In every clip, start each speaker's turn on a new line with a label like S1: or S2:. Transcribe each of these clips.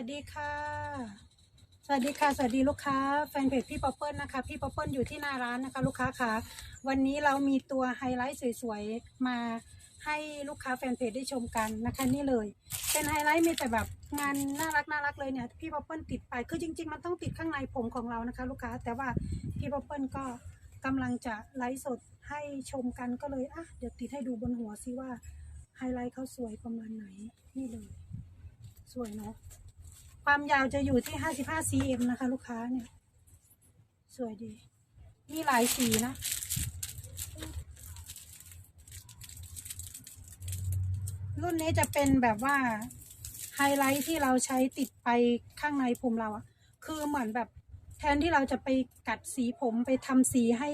S1: วัสดีค่ะ สวัสดีค่ะ สวัสดีลูกค้าแฟนเพจพี่ป๊อปเปิลนะคะ พี่ป๊อปเปิลอยู่ที่หน้าร้านนะคะลูกค้าค่ะ วันนี้เรามีตัวไฮไลท์สวยๆ มาให้ลูกค้าแฟนเพจได้ชมกันนะคะนี่เลย เป็นไฮไลท์มีแต่แบบงานน่ารักน่ารักเลยเนี่ยพี่ป๊อปเปิลติดไปคือจริง ๆ มันต้องติดข้างในผมของเรานะคะ ลูกค้า แต่ว่าพี่ป๊อปเปิลก็กำลังจะไลฟ์สดให้ชมกันก็เลยอะเดี๋ยวติดให้ดูบนหัวซิว่าไฮไลท์เขาสวยประมาณไหนนี่เลย สวยเนาะ ความยาวจะอยู่ที่ 55 cm นะคะ ลูกค้าเนี่ย สวยดี มีหลายสีนะ รุ่นนี้จะเป็นแบบว่าไฮไลท์ที่เราใช้ติดไปข้างในผมเราอะคือเหมือนแบบแทนที่เราจะไปกัดสีผมไปทำสีให้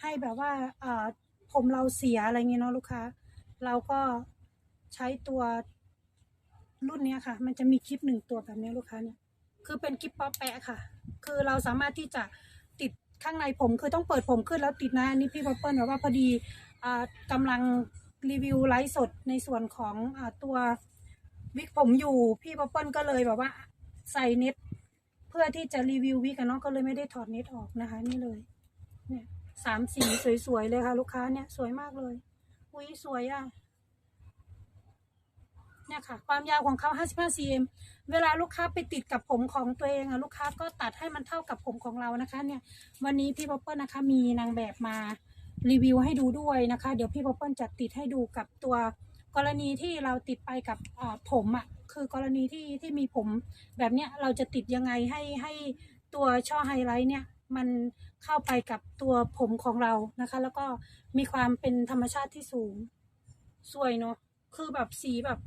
S1: ให้แบบว่าเอ่อผมเราเสียอะไรเงี้ยเนาะลูกค้า เราก็ใช้ตัว รุ่นเนี้ยค่ะ มันจะมีคลิปหนึ่งตัวแบบนี้ลูกค้าเนี่ย คือเป็นคลิปป๊อปแปะค่ะ คือเราสามารถที่จะติดข้างในผมคือต้องเปิดผมขึ้นแล้วติดนะอันนี้พี่ป๊อปเปิลบอกว่าพอดีอ่ากำลังรีวิวไลฟ์สดในส่วนของอ่าตัววิกผมอยู่พี่ป๊อปเปิลก็เลยแบบว่าใส่เน็ตเพื่อที่จะรีวิววิกกันเนาะก็เลยไม่ได้ถอดเน็ตออกนะคะ นี่เลยเนี่ยสามสีสวยๆเลยค่ะ ลูกค้าเนี่ยสวยมากเลยอุ้ยสวยอะ เนี่ยค่ะ ความยาวของเขา55 cm เวลาลูกค้าไปติดกับผมของตัวเองอะลูกค้าก็ตัดให้มันเท่ากับผมของเรานะคะ เนี่ย วันนี้พี่ป๊อปเปิ้ลนะคะมีนางแบบมารีวิวให้ดูด้วยนะคะ เดี๋ยวพี่ป๊อปเปิ้ลจะติดให้ดูกับตัวกรณีที่เราติดไปกับผมอะคือกรณีที่ที่มีผมแบบเนี้ยเราจะติดยังไงให้ให้ตัวช่อไฮไลท์เนี่ยมันเข้าไปกับตัวผมของเรานะคะ แล้วก็มีความเป็นธรรมชาติที่สูง สวยเนาะคือแบบสีแบบ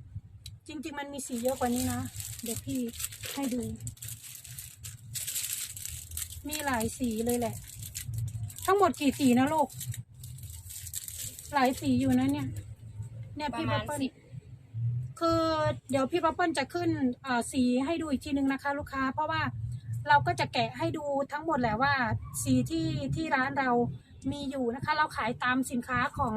S1: จริง ๆ มันมีสีเยอะกว่านี้นะ เดี๋ยวพี่ให้ดู มีหลายสีเลยแหละ ทั้งหมดกี่สีนะลูก หลายสีอยู่นะเนี่ย เนี่ย
S2: ประ
S1: พี่
S2: มา
S1: ป๊อ
S2: ณ
S1: ปเปิ้ล
S2: สิบ
S1: คือเดี๋ยวพี่ป๊อปเปิ้ลจะขึ้นเอ่อสีให้ดูอีกทีนึงนะคะ ลูกค้า เพราะว่าเราก็จะแกะให้ดูทั้งหมดแหละว่า สีที่ที่ร้านเรามีอยู่นะคะ เราขายตามสินค้าของ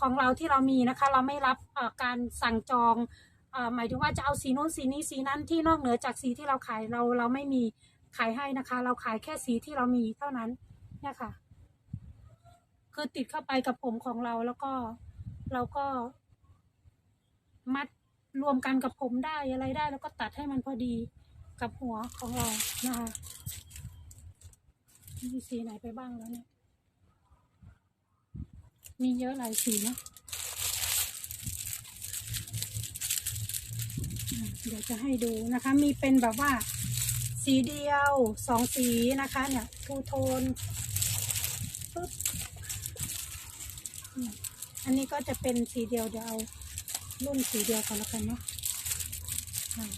S1: ของเราที่เรามีนะคะ เราไม่รับเอ่อการสั่งจองเอ่อ หมายถึงว่าจะเอาสีนู้นสีนี้สีนั้นที่นอกเหนือจากสีที่เราขายเราเราไม่มีขายให้นะคะ เราขายแค่สีที่เรามีเท่านั้นเนี่ยค่ะ คือติดเข้าไปกับผมของเราแล้วก็เราก็ มัดรวมกันกับผมได้อะไรได้ แล้วก็ตัดให้มันพอดีกับหัวของเรานะคะมีสีไหนไปบ้างแล้วเนี่ยมีเยอะหลายสีเนอะอะ เดี๋ยวจะให้ดูนะคะ มีเป็นแบบว่า สีเดียวสองสีนะคะเนี่ยทูโทนปึ๊บอันนี้ก็จะเป็นสีเดียวเดี๋ยวเอารุ่นสีเดียวกันแล้วกันเนาะ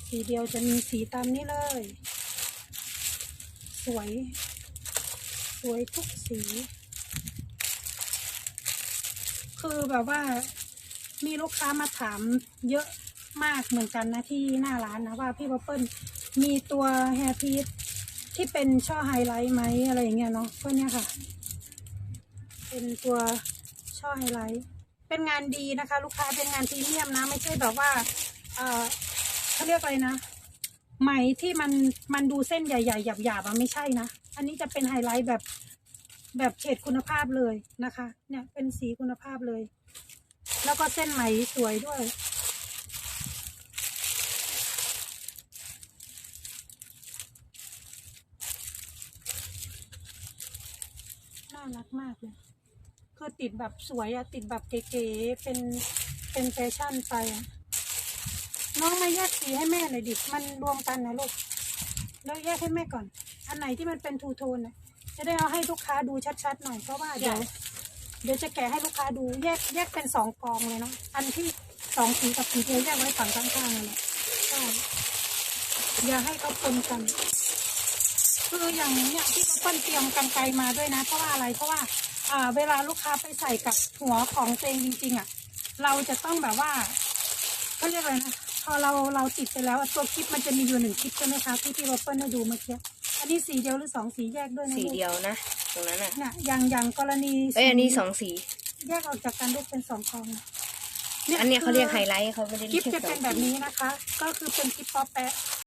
S1: สีเดียวจะมีสีตามนี้เลย สวย สวยทุกสี คือแบบว่ามีลูกค้ามาถามเยอะ มากเหมือนกันนะที่หน้าร้านนะว่าพี่บับเปิ้ลมีตัวแฮร์พีทที่เป็นช่อไฮไลท์ไหมอะไรอย่างเงี้ยเนาะก็เนี่ยค่ะ เป็นตัวช่อไฮไลท์เป็นงานดีนะคะ ลูกค้าเป็นงานพรีเมียมนะ ไม่ใช่แบบว่าเออเขาเรียกอะไรนะไหมที่มันมันดูเส้นใหญ่ๆหยาบๆอะไม่ใช่นะ อันนี้จะเป็นไฮไลท์แบบแบบเฉดคุณภาพเลยนะคะ เนี่ยเป็นสีคุณภาพเลย แล้วก็เส้นไหมสวยด้วย รักมากเลยคือติดแบบสวยอะติดแบบเก๋ๆเป็นเป็นแฟชั่นไปอะน้องมาแยกสีให้แม่หน่อยดิมันรวมกันนะลูกแล้วแยกให้แม่ก่อน อันไหนที่มันเป็นทูโทนน่ะจะได้เอาให้ลูกค้าดูชัดๆหน่อยเพราะว่าเดี๋ยวเดี๋ยวจะแกะให้ลูกค้าดูแยกแยกเป็นสองกองเลยเนาะอันที่สองสีกับสีเดียวแยกไว้ฝั่งข้างๆเลยแหละใช่อย่าให้เขาปนกัน คืออย่างเนี้ยที่เขาเปิ้ลเตรียมกันไกลมาด้วยนะเพราะว่าอะไรเพราะว่าอ่าเวลาลูกค้าไปใส่กับหัวของตัวเองจริงๆอะเราจะต้องแบบว่าเขาเรียกอะไรนะพอเราเราติดไปแล้วอะตัวคลิปมันจะมีอยู่หนึ่งคลิปใช่ไหมคะที่พี่วอปเปิลให้ดูเมื่อกี้อันนี้สีเดียวหรือสองสีแยกด้วยนะ
S2: สี
S1: ลูก
S2: เดียวนะตรงนั้นอะ
S1: เนี่ยอย่างอย่างกรณี
S2: เอ้ยอันนี้สองสี
S1: แยกออกจากกันลูกเป็นสองกองนะ
S2: อันเนี้ยเขาเรียกไฮ
S1: คือ
S2: ไลท์เขาไม่ได้
S1: คลิป
S2: เรียก
S1: จะ
S2: สอ
S1: เป็
S2: ง
S1: นแบบ
S2: สี
S1: นี้นะคะ ก็คือเป็นคลิปป๊อปแปะ